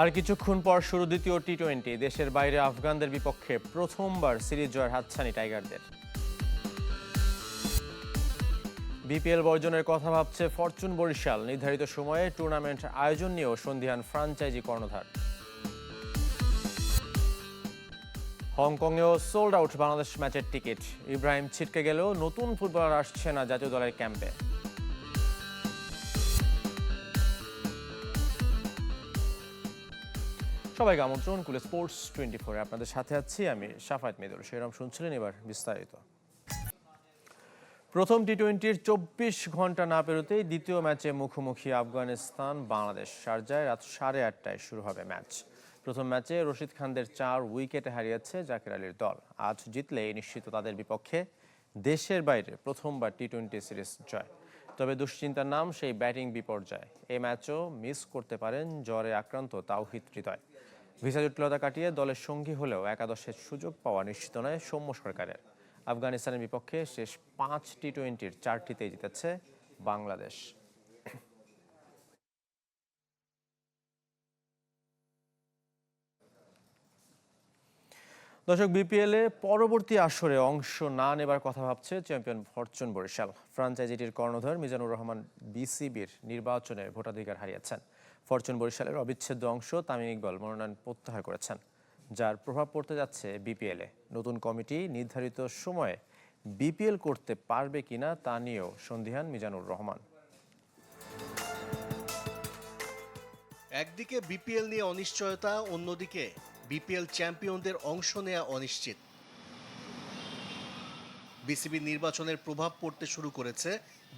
আর কিছুক্ষণ পর শুরু দ্বিতীয় টি টোয়েন্টি দেশের বাইরে আফগানদের বিপক্ষে প্রথমবার সিরিজ জয়ের হাতছানি টাইগারদের। বিপিএল বর্জনের কথা ভাবছে ফরচুন বরিশাল। নির্ধারিত সময়ে টুর্নামেন্ট আয়োজন নিয়েও সন্ধিহান ফ্রাঞ্চাইজি কর্ণধার। হংকংয়েও সোল্ড আউট বাংলাদেশ ম্যাচের টিকিট ইব্রাহিম ছিটকে গেলেও নতুন ফুটবলার আসছে না জাতীয় দলের ক্যাম্পে। সবাইকে আমন্ত্রণ কুলে স্পোর্টস টোয়েন্টি ফোরে আপনাদের সাথে আছি আমি সাফায়েত মেদুল সেরম শুনছিলেন এবার বিস্তারিত। প্রথম টি টোয়েন্টির চব্বিশ ঘণ্টা না পেরোতেই দ্বিতীয় ম্যাচে মুখোমুখি আফগানিস্তান, বাংলাদেশ, শারজায় রাত সাড়ে আটটায় শুরু হবে ম্যাচ। প্রথম ম্যাচে রশিদ খানদের চার উইকেটে হারিয়েছে জাকির আলীর দল। আজ জিতলে নিশ্চিত তাদের বিপক্ষে দেশের বাইরে প্রথমবার টি টোয়েন্টি সিরিজ জয়। তবে দুশ্চিন্তার নাম সেই ব্যাটিং বিপর্যয়। এই ম্যাচও মিস করতে পারেন জ্বরে আক্রান্ত তাওহিদ হৃদয়। ভিসা জটিলতা কাটিয়ে দলের সঙ্গী হলেও একাদশের সুযোগ পাওয়া নিশ্চিত নয় সৌম্য সরকারের। আফগানিস্তানের বিপক্ষে শেষ পাঁচ টি টোয়েন্টির চারটিতেই জিতেছে বাংলাদেশ। দর্শক বিপিএলে পরবর্তী আসরে অংশ না নেবার কথা ভাবছে চ্যাম্পিয়ন ফরচুন বরিশাল। ফ্রাঞ্চাইজিটির কর্ণধার মিজানুর রহমান বিসিবির নির্বাচনে ভোটাধিকার হারিয়েছেন। ফরচুন বরিশালের অবিচ্ছেদ্য অংশ তামিম ইকবাল মনোনয়ন প্রত্যাহার করেছেন, যার প্রভাব পড়তে যাচ্ছে বিপিএলে নতুন কমিটি নির্ধারিত সময়ে বিপিএল করতে পারবে কিনা তা নিয়েও সন্দিহান মিজানুর রহমান। একদিকে বিপিএল নিয়ে অনিশ্চয়তা, অন্যদিকে বিপিএল চ্যাম্পিয়নদের অংশ নেয়া অনিশ্চিত। বিসিবি নির্বাচনের প্রভাব পড়তে শুরু করেছে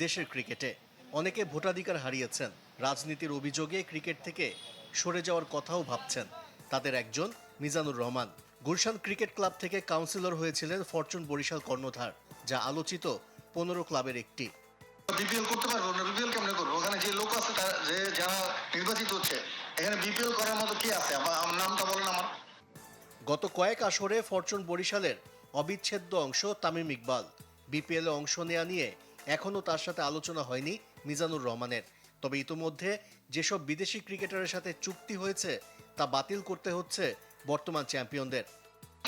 দেশের ক্রিকেটে। অনেকে ভোটাধিকার হারিয়েছেন। রাজনীতির অভিযোগে ক্রিকেট থেকে সরে যাওয়ার কথাও ভাবছেন তাদের একজন মিজানুর রহমান। গুলশান ক্রিকেট ক্লাব থেকে কাউন্সিলর হয়েছিলেন ফরচুন বরিশাল কর্ণধার যা আলোচিত পনেরো ক্লাবের একটি। বিপিএল করতে পারব না বিপিএল কেমনে করব? ওখানে যে লোক আছে যে যারা নির্বাচিত হচ্ছে এখানে বিপিএল করার মতো কি আছে? আমার নামটা বলেন আমার। গত কয়েক আসরে ফরচুন বরিশালের অবিচ্ছেদ্য অংশ তামিম ইকবাল। বিপিএলে অংশ নেওয়া নিয়ে এখনও তার সাথে আলোচনা হয়নি মিজানুর রহমানের। তবে ইতোমধ্যে যেসব বিদেশি ক্রিকেটারের সাথে চুক্তি হয়েছে তা বাতিল করতে হচ্ছে বর্তমান চ্যাম্পিয়নদের।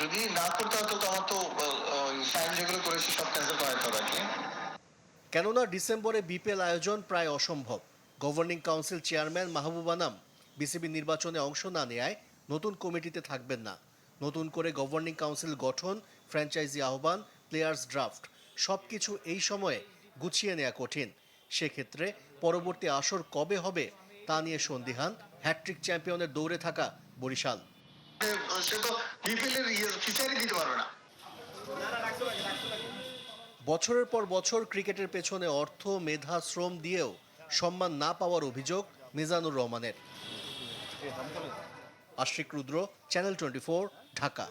যদি না করতে হতো তো আমার তো সাইন যেগুলো করেছি সব ক্যান্সেল করা যেত কেননা ডিসেম্বরে বিপিএল আয়োজন প্রায় অসম্ভব। Governing council chairman Mahbub Anam BCB নির্বাচনে অংশ না নেয় নতুন কমিটিতে থাকবেন না। নতুন করে গভর্নিং কাউন্সিল গঠন ফ্র্যাঞ্চাইজি আহ্বান প্লেয়ার্স ড্রাফট সব কিছু এই সময়ে গুছিয়ে নেওয়া কঠিন। সেক্ষেত্রে পরবর্তী আসর কবে হবে তা নিয়ে সন্দিহান। হ্যাট্রিক চ্যাম্পিয়নের দৌড়ে থাকা বরিশাল। বছরের পর বছর ক্রিকেটের পেছনে অর্থ, মেধা, শ্রম দিয়েও সম্মান না পাওয়ার অভিযোগ মিজানুর রহমানের। Ashiq Rudra, channel twenty Dhaka.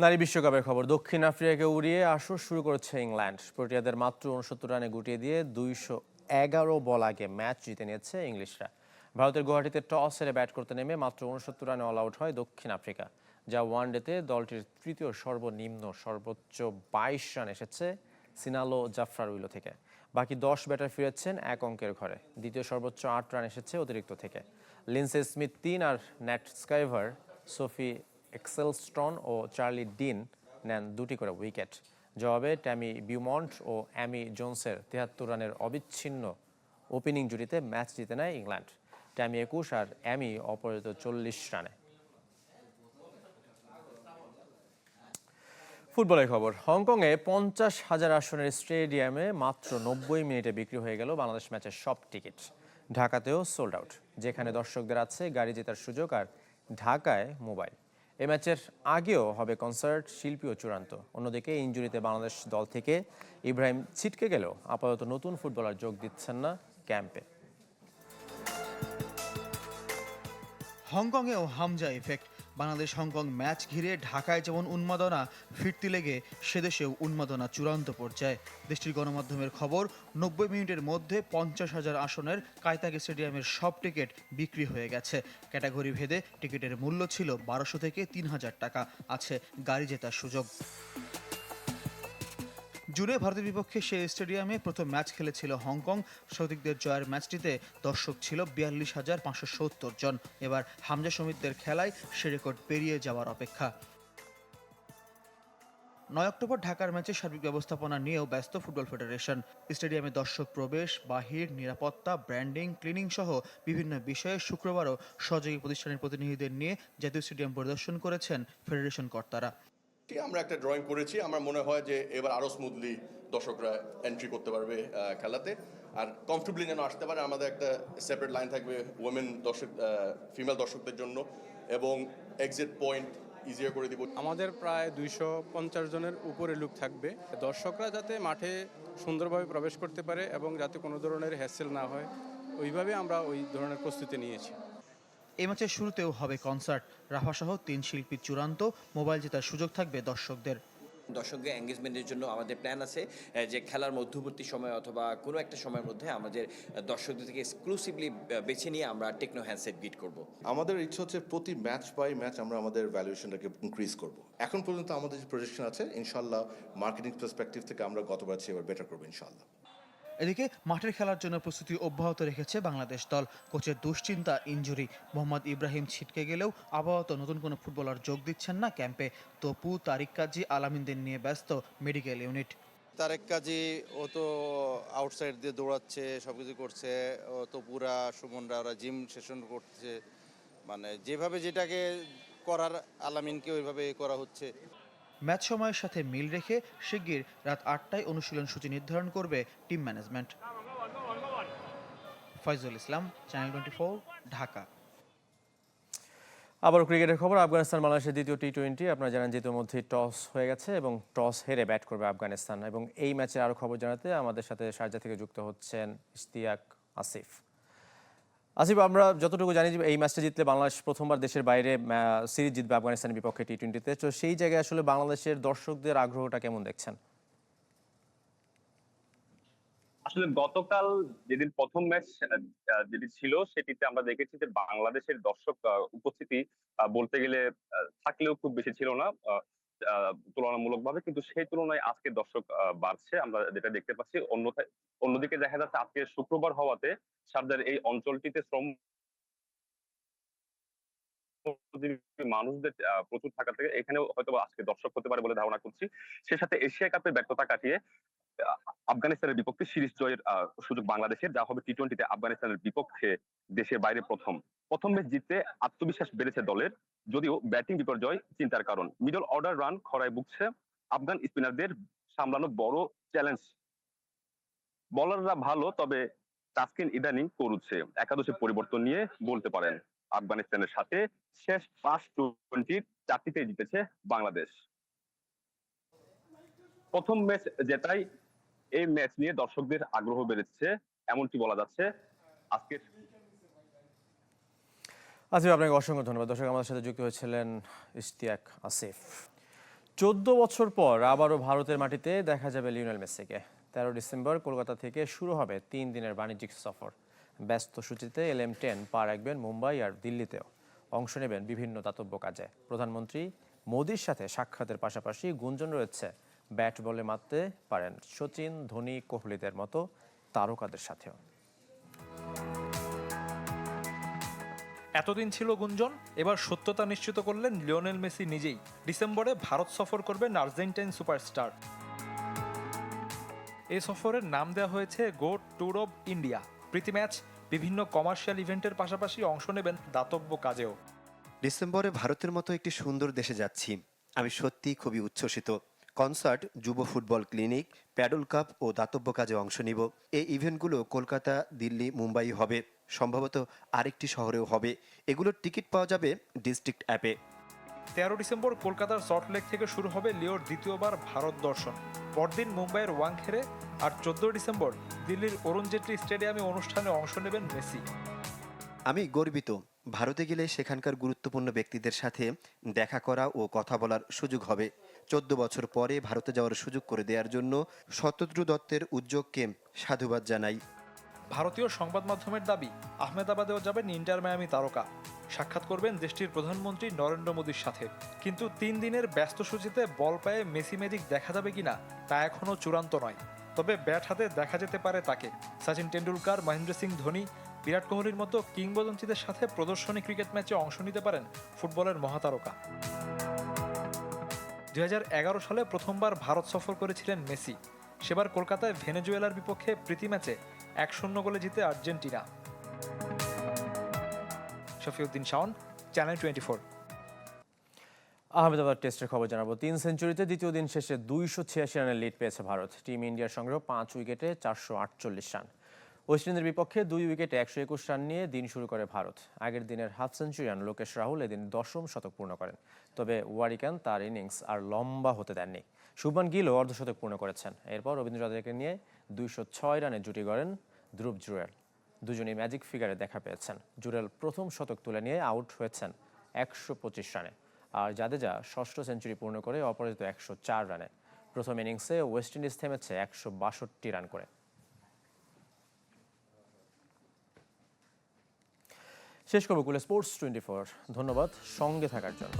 নারী বিশ্বকাপের খবর। দক্ষিণ আফ্রিকাকে উড়িয়ে আসর শুরু করেছে ইংল্যান্ড। প্রোটিয়াদের মাত্র উনসত্তর রানে গুটিয়ে দিয়ে দুইশো এগারো বল আগে ম্যাচ জিতে নিয়েছে ইংলিশরা। ভারতের গুয়াহাটিতে টস হেরে ব্যাট করতে নেমে মাত্র উনসত্তর রানে অল আউট হয় দক্ষিণ আফ্রিকা। যা ওয়ানডেতে দলটির তৃতীয় সর্বনিম্ন সর্বোচ্চ বাইশ রান এসেছে সিনালো জাফরার উইলো থেকে। বাকি দশ ব্যাটার ফিরেছেন এক অঙ্কের ঘরে। দ্বিতীয় সর্বোচ্চ আট রান এসেছে অতিরিক্ত থেকে। লিন্সে স্মিথ তিন আর ন্যাট স্কাইভার সোফি এক্সেলস্টন ও চার্লি ডিন নেন দুটি করে উইকেট। জবাবে ট্যামি বিউমন্ট ও অ্যামি জোনসের তিয়াত্তর রানের অবিচ্ছিন্ন ওপেনিং জুটিতে ম্যাচ জিতে নেয় ইংল্যান্ড। ট্যামি একুশ আর অ্যামি অপরাজিত চল্লিশ রানে। ফুটবলের খবর, হংকংয়ে পঞ্চাশ হাজার আসনের স্টেডিয়ামে মাত্র নব্বই মিনিটে বিক্রি হয়ে গেল বাংলাদেশ ম্যাচের সব টিকিট। ঢাকাতেও সোল্ড আউট, যেখানে দর্শকদের আছে গাড়ি জেতার সুযোগ আর ঢাকায় মোবাইল। এ ম্যাচের আগেও হবে কনসার্ট শিল্পীও চূড়ান্ত। অন্যদিকে ইঞ্জুরিতে বাংলাদেশ দল থেকে ইব্রাহিম ছিটকে গেলেও আপাতত নতুন ফুটবলার যোগ দিচ্ছেন না ক্যাম্পে। হংকংয়েও Hamza effect. Bangladesh Hong Kong match ঘিরে ঢাকায় যেমন উন্মাদনা, ফিরতি লেগে সেদেশেও উন্মাদনা চূড়ান্ত পর্যায়ে। দেশটির গণমাধ্যমের খবর, নব্বই মিনিটের মধ্যে পঞ্চাশ হাজার আসনের কায়তাক স্টেডিয়ামের সব টিকিট বিক্রি হয়ে গেছে। ক্যাটাগরি ভেদে টিকিটের মূল্য ছিল বারোশো থেকে তিন হাজার টাকা, আছে গাড়ি জেতার সুযোগ। জুনে ভারতের বিপক্ষে সেই স্টেডিয়ামে প্রথম ম্যাচ খেলেছিল হংকং। স্বাগতিকদের জয়ের ম্যাচটিতে দর্শক ছিল বিয়াল্লিশ হাজার পাঁচশো সত্তর জন। এবার হামজা সমিতদের খেলায় সে রেকর্ড পেরিয়ে যাওয়ার অপেক্ষা। নয় অক্টোবর ঢাকার ম্যাচে সার্বিক ব্যবস্থাপনা নিয়েও ব্যস্ত ফুটবল ফেডারেশন। স্টেডিয়ামে দর্শক প্রবেশ, বাহির, নিরাপত্তা, ব্র্যান্ডিং, ক্লিনিং সহ বিভিন্ন বিষয়ে শুক্রবারও সহযোগী প্রতিষ্ঠানের প্রতিনিধিদের নিয়ে জাতীয় স্টেডিয়াম পরিদর্শন করেছেন ফেডারেশন কর্তারা। আমরা একটা ড্রয়িং করেছি। আমার মনে হয় যে এবার আরও স্মুথলি দর্শকরা এন্ট্রি করতে পারবে খেলাতে। আর কমফর্টেবলি যেন আসতে পারে, আমাদের একটা সেপারেট লাইন থাকবে ওমেন দর্শক ফিমেল দর্শকদের জন্য। এবং এক্সিট পয়েন্ট ইজিয়ার করে দিব। আমাদের প্রায় দুইশো পঞ্চাশ জনের উপরে লুক থাকবে। দর্শকরা যাতে মাঠে সুন্দরভাবে প্রবেশ করতে পারে এবং যাতে কোনো ধরনের হ্যাসেল না হয়, ওইভাবে আমরা ওই ধরনের প্রস্তুতি নিয়েছি। এই ম্যাচের শুরুতেও হবে কনসার্ট রাফাসহ তিন শিল্পীর চূড়ান্ত মোবাইল জেতার সুযোগ থাকবে দর্শকদের। দর্শকদের এঙ্গেজমেন্টের জন্য আমাদের প্ল্যান আছে যে খেলার মধ্যবর্তী সময় অথবা কোনো একটা সময়ের মধ্যে আমাদের দর্শকদের থেকে এক্সক্লুসিভলি বেছে নিয়ে আমরা টেকনো হ্যান্ডসেট গিট করব। আমাদের ইচ্ছা হচ্ছে প্রতি ম্যাচ বাই ম্যাচ আমরা আমাদের ভ্যালুয়েশনটাকে ইনক্রিজ করব। এখন পর্যন্ত আমাদের যে প্রজেকশন আছে ইনশাল্লাহ মার্কেটিং পার্সপেক্টিভ থেকে আমরা গতবার চেয়ে এবার বেটার করব ইনশাল্লাহ এদিকে মাঠের খেলার জন্য প্রস্তুতি অব্যাহত রেখেছে বাংলাদেশ দল। কোচের দুশ্চিন্তা, ইনজুরি। মোহাম্মদ ইব্রাহিম ছিটকে গেলেও আপাতত নতুন কোনো ফুটবলার যোগ দিচ্ছেন না ক্যাম্পে। তপু, তারিক কাজী, আলামিনদের নিয়ে ব্যস্ত মেডিকেল ইউনিট। তারেক কাজী, ও তো আউটসাইড দিয়ে দৌড়াচ্ছে সব কিছু করছে। ও তো পুরা সুমনরা, ওরা জিম সেশন করছে। মানে যেভাবে যেটাকে করার আলামিনকে ওইভাবে করা হচ্ছে। ম্যাচ সময়ের সাথে মিল রেখে শিগগির রাত আটটায় অনুশীলন সূচি নির্ধারণ করবে team management. Foyzul Islam channel twenty Dhaka. আবারও ক্রিকেটের খবর, আফগানিস্তান বাংলাদেশের দ্বিতীয় টি টোয়েন্টি আপনারা জানেন যে ইতিমধ্যে টস হয়ে গেছে এবং টস হেরে ব্যাট করবে আফগানিস্তান। এবং এই ম্যাচে আরও খবর জানাতে আমাদের সাথে শারজা থেকে যুক্ত হচ্ছেন ইশতিয়াক আসিফ। আসিফ, আমরা যতটুকু জানি যে এই ম্যাচটা জিতলে বাংলাদেশ প্রথমবার দেশের বাইরে সিরিজ জিতবে আফগানিস্তানের বিপক্ষে টি টোয়েন্টিতে তো সেই জায়গায় আসলে বাংলাদেশের দর্শকদের আগ্রহটা কেমন দেখছেন? আসলে গতকাল যেদিন প্রথম ম্যাচ যেটি ছিল, সেটিতে আমরা দেখেছি যে বাংলাদেশের দর্শক উপস্থিতি বলতে গেলে থাকলেও খুব বেশি ছিল না। তুলনামূলক ভাবে কিন্তু সেই তুলনায় আজকে দর্শক বাড়ছে। আমরা যেটা দেখতে পাচ্ছি, অন্যথায়, অন্যদিকে দেখা যাচ্ছে আজকে শুক্রবার হওয়াতে সারদার এই অঞ্চলটিতে শ্রম মানুষদের প্রচুর থাকা থেকে এখানে হয়তো আজকে দর্শক হতে পারে বলে ধারণা করছি। সে সাথে এশিয়া কাপের ব্যর্থতা কাটিয়ে আফগানিস্তানের বিপক্ষে সিরিজ জয়ের সুযোগ বাংলাদেশের। যা হবে টি টোয়েন্টিতে আফগানিস্তানের বিপক্ষে দেশের বাইরে প্রথম। প্রথম ম্যাচ জিততে আত্মবিশ্বাস বেড়েছে দলের, যদিও ব্যাটিং বিপর্যয় চিন্তার কারণ। মিডল অর্ডার রান খরায় ভুগছে আফগান স্পিনারদের, সামলানো বড় চ্যালেঞ্জ। বলাররা ভালো, তবে তাসকিন ইদানিং করুচ্ছে একাদশে পরিবর্তন নিয়ে বলতে পারেন, আফগানিস্তানের সাথে শেষ পাঁচ টোয়েন্টির চারটিতে জিতেছে বাংলাদেশ। প্রথম ম্যাচ জেতাই এই ম্যাচ নিয়ে দর্শকদের আগ্রহ বেড়েছে, এমনটি বলা যাচ্ছে। আজকের আসিফ আপনাকে অসংখ্য ধন্যবাদ। দর্শক, আমাদের সাথে যুক্ত হয়েছিলেন ইশতিয়াক আসিফ। চোদ্দ বছর পর আবারও ভারতের মাটিতে দেখা যাবে লিওনেল মেসিকে। তেরো ডিসেম্বর কলকাতা থেকে শুরু হবে তিন দিনের বাণিজ্যিক সফর। ব্যস্ত সূচিতে এল এম টেন পা রাখবেন মুম্বাই আর দিল্লিতেও। অংশ নেবেন বিভিন্ন দাতব্য কাজে। প্রধানমন্ত্রী মোদির সাথে সাক্ষাতের পাশাপাশি গুঞ্জন রয়েছে ব্যাট বলে মারতে পারেন সচিন ধোনি কোহলিদের মতো তারকাদের সাথেও। এতদিন ছিল গুঞ্জন এবার সত্যতা নিশ্চিত করলেন লিওনেল মেসি নিজেই। ডিসেম্বরে ভারত সফর করবেন আর্জেন্টাইন সুপারস্টার। এই সফরের নাম দেওয়া হয়েছে গো ট্যুর অব ইন্ডিয়া। প্রীতি ম্যাচ বিভিন্ন কমার্শিয়াল ইভেন্টের পাশাপাশি অংশ নেবেন দাতব্য কাজেও। ডিসেম্বরে ভারতের মতো একটি সুন্দর দেশে যাচ্ছি। আমি সত্যিই খুবই উচ্ছ্বসিত। কনসার্ট যুব ফুটবল ক্লিনিক প্যাডল কাপ ও দাতব্য কাজে অংশ নিব। এই ইভেন্টগুলো কলকাতা দিল্লি মুম্বাই হবে। সম্ভবত আরেকটি শহরেও হবে। এগুলোর টিকিট পাওয়া যাবে ডিস্ট্রিক্ট অ্যাপে। তেরো ডিসেম্বর কলকাতার সল্টলেক থেকে শুরু হবে লিওর দ্বিতীয়বার ভারত দর্শন। পরদিন মুম্বাইয়ের ওয়াংখেড়ে আর চোদ্দ ডিসেম্বর দিল্লির অরুণ জেটলি স্টেডিয়ামে অনুষ্ঠানে অংশ নেবেন মেসি। আমি গর্বিত। ভারতে গেলে সেখানকার গুরুত্বপূর্ণ ব্যক্তিদের সাথে দেখা করা ও কথা বলার সুযোগ হবে। চোদ্দ বছর পরে ভারতে যাওয়ার সুযোগ করে দেওয়ার জন্য শতদ্রু দত্তের উদ্যোগকে সাধুবাদ জানাই। ভারতীয় সংবাদ মাধ্যমের দাবি, আহমেদাবাদেও যাবেন ইন্টার মায়ামি তারকা। সাক্ষাৎ করবেন দেশটির প্রধানমন্ত্রী নরেন্দ্র মোদীর সাথে। কিন্তু তিন দিনের ব্যস্ত সূচিতে বল পায়ে মেসি ম্যাজিক দেখা যাবে কিনা, তা এখনও চূড়ান্ত নয়। তবে ব্যাট হাতে দেখা যেতে পারে তাকে। সচিন টেন্ডুলকার মহেন্দ্র সিং ধোনি, বিরাট কোহলির মতো কিংবদন্তিদের সাথে প্রদর্শনী ক্রিকেট ম্যাচে অংশ নিতে পারেন ফুটবলের মহাতারকা। দুই হাজার এগারো সালে প্রথমবার ভারত সফর করেছিলেন মেসি। সেবার কলকাতায় ভেনেজুয়েলার বিপক্ষে প্রীতি ম্যাচে এক শূন্য গোলে জিতে Argentina. Shafiuddin Shaon, channel twenty four. Ahmedabad টেস্টের খবর জানাব। তিন সেঞ্চুরিতে দ্বিতীয় দিন শেষে দুইশো ছিয়াশি রানের লিড পেয়েছে ভারত। টিম ইন্ডিয়ার সংগ্রহ পাঁচ উইকেটে চারশো আটচল্লিশ রান। ওয়েস্ট ইন্ডিজের বিপক্ষে দুই উইকেটে একশো একুশ রান নিয়ে দিন শুরু করে ভারত। আগের দিনের হাফ সেঞ্চুরিয়ান লোকেশ রাহুল এদিন দশম শতক পূর্ণ করেন। তবে ওয়ারিকান তার ইনিংস আর লম্বা হতে দেননি। শুভমান গিলও অর্ধশতক পূর্ণ করেছেন। এরপর রবীন্দ্র জাদেজাকে নিয়ে দুইশো ছয় রানে জুটি গড়েন ধ্রুব জুরেল দুজনেই ম্যাজিক ফিগারে দেখা পেয়েছেন। জুরেল প্রথম শতক তুলে নিয়ে আউট হয়েছেন একশো পঁচিশ রানে। আর জাদেজা ষষ্ঠ সেঞ্চুরি পূর্ণ করে অপরাজিত একশো চার রানে। প্রথম ইনিংসে ওয়েস্ট ইন্ডিজ থেমেছে একশো বাষট্টি রান করে। শেষ করব কুলে স্পোর্টস টোয়েন্টি ফোর ধন্যবাদ সঙ্গে থাকার জন্য।